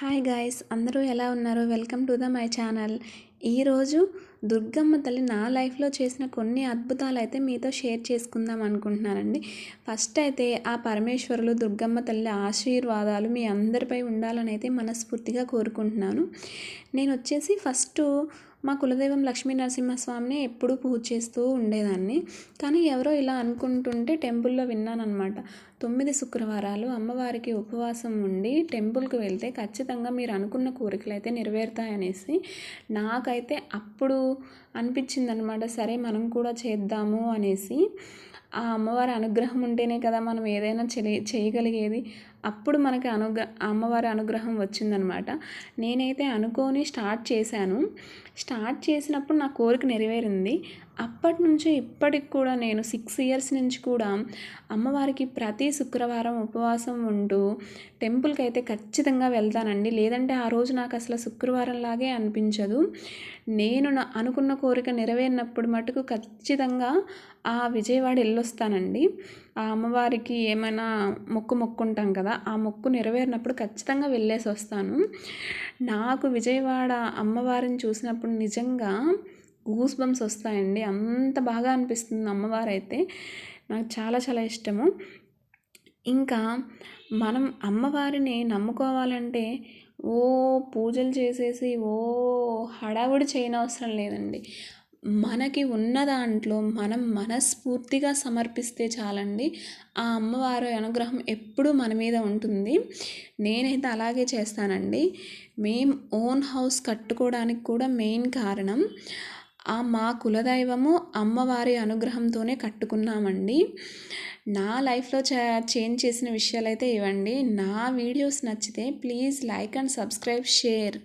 Hi guys అందరూ ఎలా ఉన్నారు? Welcome to the my channel. ఈరోజు దుర్గమ్మ తల్లి నా లైఫ్లో చేసిన కొన్ని అద్భుతాలు అయితే మీతో షేర్ చేసుకుందాం అనుకుంటున్నానండి. ఫస్ట్ అయితే ఆ పరమేశ్వరులు దుర్గమ్మ తల్లి ఆశీర్వాదాలు మీ అందరిపై ఉండాలని అయితే మనస్ఫూర్తిగా కోరుకుంటున్నాను. నేను వచ్చేసి ఫస్ట్ మా కులదైవం లక్ష్మీ నరసింహస్వామిని ఎప్పుడూ పూజ చేస్తూ ఉండేదాన్ని. కానీ ఎవరో ఇలా అనుకుంటుంటే టెంపుల్లో విన్నానమాట తొమ్మిది శుక్రవారాలు అమ్మవారికి ఉపవాసం ఉండి టెంపుల్కి వెళ్తే ఖచ్చితంగా మీరు అనుకున్న కోరికలు అయితే నెరవేరుతాయనేసి నాకైతే అప్పుడు అనిపించింది అనమాట సరే మనం కూడా చేద్దాము అనేసి. ఆ అమ్మవారి అనుగ్రహం ఉంటేనే కదా మనం ఏదైనా చేయగలిగేది. అప్పుడు మనకి అనుగ్ర అమ్మవారి అనుగ్రహం వచ్చిందనమాట. నేనైతే అనుకోని స్టార్ట్ చేశాను. స్టార్ట్ చేసినప్పుడు నా కోరిక నెరవేరింది. అప్పటి నుంచి ఇప్పటికి కూడా నేను సిక్స్ ఇయర్స్ నుంచి కూడా అమ్మవారికి ప్రతి శుక్రవారం ఉపవాసం ఉంటూ టెంపుల్కి అయితే ఖచ్చితంగా వెళ్తానండి. లేదంటే ఆ రోజు నాకు అసలు శుక్రవారం లాగే అనిపించదు. నేను నా అనుకున్న కోరిక నెరవేరినప్పుడు మటుకు ఖచ్చితంగా ఆ విజయవాడ వెళ్ళొస్తానండి. ఆ అమ్మవారికి ఏమైనా మొక్కు మొక్కుంటాం కదా ఆ మొక్కు నెరవేరినప్పుడు ఖచ్చితంగా వెళ్ళేసి వస్తాను నాకు విజయవాడ అమ్మవారిని చూసినప్పుడు నిజంగా గూస్ బంప్స్ వస్తాయండి. అంత బాగా అనిపిస్తుంది అమ్మవారు అయితే నాకు చాలా చాలా ఇష్టము. ఇంకా మనం అమ్మవారిని నమ్ముకోవాలంటే ఓ పూజలు చేసేసి ఓ హడావుడి చేయనవసరం లేదండి. మనకి ఉన్న దాంట్లో మనం మనస్ఫూర్తిగా సమర్పిస్తే చాలండి. ఆ అమ్మవారి అనుగ్రహం ఎప్పుడూ మన మీద ఉంటుంది. నేనైతే అలాగే చేస్తానండి. మేం ఓన్ హౌస్ కట్టుకోవడానికి కూడా మెయిన్ కారణం ఆ మా కులదైవము అమ్మవారి అనుగ్రహంతోనే కట్టుకున్నామండి. నా లైఫ్లో చేంజ్ చేసిన విషయాలు అయితే ఇవ్వండి నా వీడియోస్ నచ్చితే please like and subscribe share.